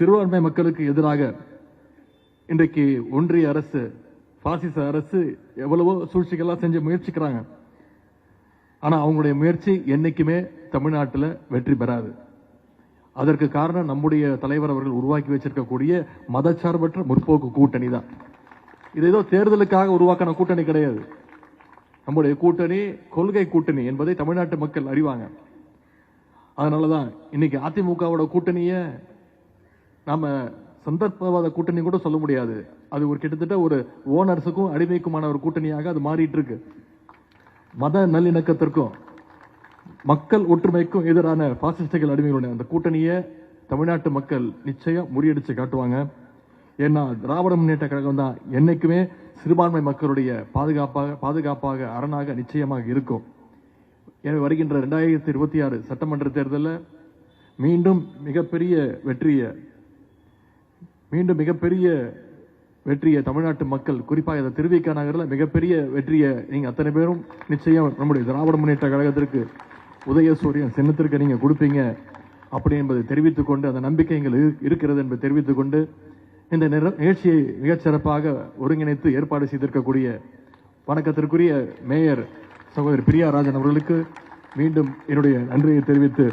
சிறுபான்மை மக்களுக்கு எதிராக இன்றைக்கு ஒன்றிய அரசு பாசிச அரசு எவ்வளவோ சூழ்ச்சிகள்லாம் செஞ்சு முயற்சிக்கிறாங்க. ஆனால் அவங்களுடைய முயற்சி என்றைக்குமே தமிழ்நாட்டில் வெற்றி பெறாது. அதற்கு காரணம் நம்முடைய தலைவர் அவர்கள் உருவாக்கி வச்சிருக்கக்கூடிய மதச்சார்பற்ற முற்போக்கு கூட்டணி தான். இது ஏதோ தேர்தலுக்காக உருவாக்கின கூட்டணி கிடையாது. நம்முடைய கூட்டணி கொள்கை கூட்டணி என்பதை தமிழ்நாட்டு மக்கள் அறிவாங்க. அதனாலதான் இன்னைக்கு அதிமுகவோட கூட்டணியை நாம் சந்தர்ப்பவாத கூட்டணி கூட சொல்ல முடியாது. அது ஒரு கிட்டத்தட்ட ஒரு ஓனர்ஸுக்கும் அடிமைக்குமான ஒரு கூட்டணியாக அது மாறிட்டு இருக்கு மத நல்லிணக்கத்திற்கும் மக்கள் ஒற்றுமைக்கும் எதிரான பாசிஸ்டுகள் அடிமைகளுடைய அந்த கூட்டணியை தமிழ்நாட்டு மக்கள் நிச்சயம் முறியடிச்சு காட்டுவாங்க. ஏன்னா திராவிட முன்னேற்ற கழகம் தான் என்னைக்குமே சிறுபான்மை மக்களுடைய பாதுகாப்பாக பாதுகாப்பாக அரணாக நிச்சயமாக இருக்கும். எனவே வருகின்ற ரெண்டாயிரத்தி இருபத்தி ஆறு சட்டமன்ற தேர்தலில் மீண்டும் மிகப்பெரிய வெற்றியை மீண்டும் மிகப்பெரிய வெற்றியை தமிழ்நாட்டு மக்கள் குறிப்பாக இந்த திருவிக நகரில் மிகப்பெரிய வெற்றியை நீங்கள் அத்தனை பேரும் நிச்சயம் நம்முடைய திராவிட முன்னேற்ற கழகத்திற்கு உதயசூரியன் சின்னத்திற்கு நீங்கள் கொடுப்பீங்க அப்படி என்பதை தெரிவித்துக் கொண்டு அந்த நம்பிக்கை எங்கள் இருக்கிறது என்பதை தெரிவித்துக் கொண்டு இந்த நிகழ்ச்சியை மிகச்சிறப்பாக ஒருங்கிணைத்து ஏற்பாடு செய்திருக்கக்கூடிய வணக்கத்திற்குரிய மேயர் சகோதரி பிரியா ராஜன் அவர்களுக்கு மீண்டும் என்னுடைய நன்றியை தெரிவித்து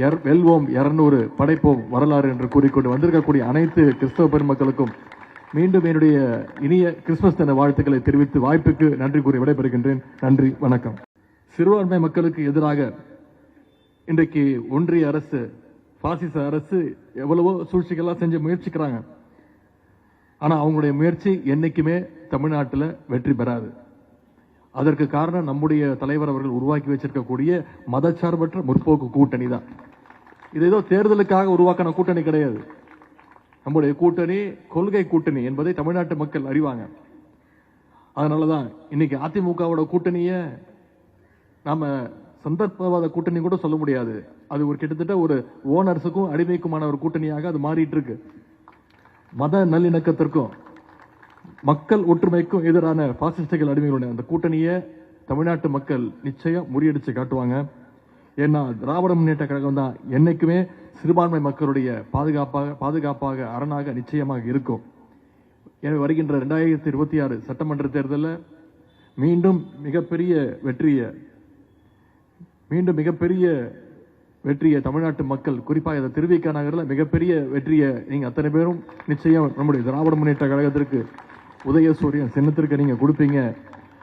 வெல்வோம் இரநூறு படைப்போம் வரலாறு என்று கூறிக்கொண்டு வந்திருக்கக்கூடிய அனைத்து கிறிஸ்தவ பெருமக்களுக்கும் மீண்டும் என்னுடைய இனிய கிறிஸ்துமஸ் தின வாழ்த்துக்களை தெரிவித்து வாய்ப்புக்கு நன்றி கூறி விடைபெறுகின்றேன். நன்றி வணக்கம். சிறுபான்மை மக்களுக்கு எதிராக இன்றைக்கு ஒன்றிய அரசு பாசிச அரசு எவ்வளவோ சூழ்ச்சிகள்லாம் செஞ்சு முயற்சிக்கிறாங்க. ஆனால் அவங்களுடைய முயற்சி என்றைக்குமே தமிழ்நாட்டில் வெற்றி பெறாது. அதற்கு காரணம் நம்முடைய தலைவர் அவர்கள் உருவாக்கி வச்சிருக்கக்கூடிய மதச்சார்பற்ற முற்போக்கு கூட்டணி தான். இது ஏதோ தேர்தலுக்காக உருவாக்கின கூட்டணி கிடையாது. நம்முடைய கூட்டணி கொள்கை கூட்டணி என்பதை தமிழ்நாட்டு மக்கள் அறிவாங்க. அதனாலதான் இன்னைக்கு அதிமுகவோட கூட்டணியை நாம சந்தர்ப்பவாத கூட்டணி கூட சொல்ல முடியாது. அது ஒரு கிட்டத்தட்ட ஒரு ஓனர்ஸுக்கும் அடிமைக்குமான ஒரு கூட்டணியாக அது மாறிட்டு இருக்கு. மத நல்லிணக்கத்திற்கும் மக்கள் ஒற்றுமைக்கும் எதிரான பாசிஸ்டுகள் அடிமைகளுடைய அந்த கூட்டணியை தமிழ்நாட்டு மக்கள் நிச்சயம் முறியடிச்சு காட்டுவாங்க. ஏன்னா திராவிட முன்னேற்ற கழகம் தான் என்னைக்குமே சிறுபான்மை மக்களுடைய பாதுகாப்பாக பாதுகாப்பாக அரணாக நிச்சயமாக இருக்கும். எனவே வருகின்ற ரெண்டாயிரத்தி இருபத்தி ஆறு சட்டமன்ற தேர்தலில் மீண்டும் மிகப்பெரிய வெற்றியை மீண்டும் மிகப்பெரிய வெற்றியை தமிழ்நாட்டு மக்கள் குறிப்பாக இந்த திருவிக நகரில் மிகப்பெரிய வெற்றியை நீங்கள் அத்தனை பேரும் நிச்சயம் நம்முடைய திராவிட முன்னேற்ற கழகத்திற்கு உதய சூரியன் சின்னத்திற்கு நீங்கள் கொடுப்பீங்க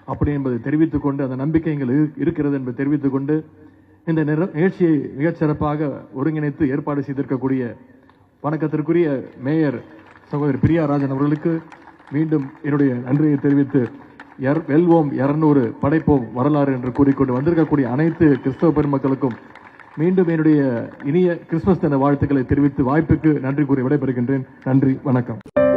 அப்படி என்பதை தெரிவித்துக் கொண்டு அந்த நம்பிக்கை எங்கள் இருக்கிறது என்பதை தெரிவித்துக் கொண்டு இந்த நிற- நிகழ்ச்சியை மிகச்சிறப்பாக ஒருங்கிணைத்து ஏற்பாடு செய்திருக்கக்கூடிய வணக்கத்திற்குரிய மேயர் சகோதரி பிரியா ராஜன் அவர்களுக்கு மீண்டும் என்னுடைய நன்றியை தெரிவித்து எர்- வெல்வோம் இரநூறு படைப்போம் வரலாறு என்று கூறிக்கொண்டு வந்திருக்கக்கூடிய அனைத்து கிறிஸ்தவ பெருமக்களுக்கும் மீண்டும் என்னுடைய இனிய கிறிஸ்துமஸ் தின வாழ்த்துக்களை தெரிவித்து வாய்ப்புக்கு நன்றி கூறி விடைபெறுகின்றேன். நன்றி வணக்கம்.